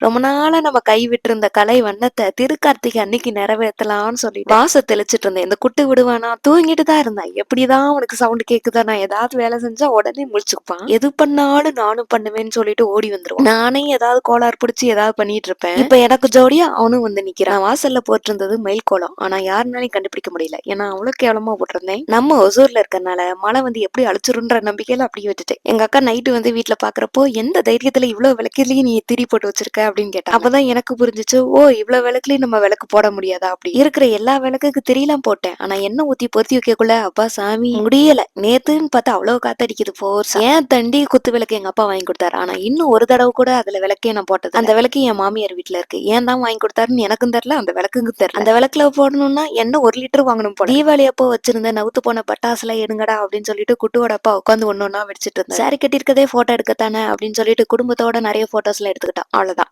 ரொம்ப நாளா நம்ம கை விட்டிருந்த கலை வண்ணத்தை திருக்கார்த்திகை அன்னைக்கு நிறைவேற்றலாம்னு சொல்லி வாச தெளிச்சிட்டு இருந்தேன். இந்த குட்டு விடுவானா தூங்கிட்டு தான் இருந்தான். எப்படிதான் உனக்கு சவுண்ட் கேக்குதா நான் ஏதாவது வேலை செஞ்சா உடனே முழிச்சுப்பான் எது பண்ணாலும் நானும் பண்ணுவேன்னு சொல்லிட்டு ஓடி வந்துருவான் நானே ஏதாவது கோளாறு பிடிச்சி ஏதாவது பண்ணிட்டு இருப்பேன். இப்ப எனக்கு ஜோடியா அவனும் வந்து நிக்கிறான். வாசல்ல போட்டிருந்தது மயில் கோலம். ஆனா யாருனாலையும் கண்டுபிடிக்க முடியல. ஏன்னா அவ்வளவு கேவலமா போட்டிருந்தேன். நம்ம ஒசூர்ல இருக்கறனால மழை வந்து எப்படி அழிச்சிருன்ற நம்பிக்கையில அப்படியே விட்டுட்டேன். எங்க அக்கா நைட்டு வந்து வீட்டுல பாக்குறப்போ எந்த தைரியத்துல இவ்வளவு விளக்குலயும் நீ திரி போட்டு வச்சிருக்க? அப்படின்னு கேட்டா அப்பதான் எனக்கு புரிஞ்சுச்சு ஓ இவ்வளவு விளக்குலயும் நம்ம விளக்கு போட முடியாதா? அப்படி. இருக்கிற எல்லா விளக்குக்கு திரியெல்லாம் போட்டேன். ஆனா என்ன ஊத்தி பொருத்தி வைக்கக்குள்ள அப்பா சாமி முடியல. நேத்துன்னு பார்த்தா அவ்வளவு காத்தடிக்குது போர்ஸ் ஏன் தண்டி குத்து விளக்கு எங்க அப்பா வாங்கி கொடுத்தாரு? ஆனா இன்னும் ஒரு தடவை கூட அதுல விளக்கே நான் போட்டது அந்த விளக்கு என் மாமியார் வீட்டுல இருக்கு. ஏன் தான் வாங்கி கொடுத்தாருன்னு எனக்கும் தெரியல அந்த விளக்குக்கும் தெரியல. அந்த விளக்குல போடணும்னா என்ன ஒரு லிட்டர் வாங்கணும் போல. தீபாவளி அப்போ வச்சிருந்த நவுத்து போன பட்டாசுல எடுங்கடா அப்படின்னு சொல்லிட்டு குட்டுவோட அப்பா உட்காந்து ஒன்னொன்னா வெடிச்சிட்டு இருந்தா சாரி கட்டியிருக்கதே போட்டோ எடுக்கத்தானே? அப்படின்னு சொல்லிட்டு குடும்பத்தோட நிறைய போட்டோஸ்ல எடுத்துக்கிட்டான். அவ்வளவுதான்.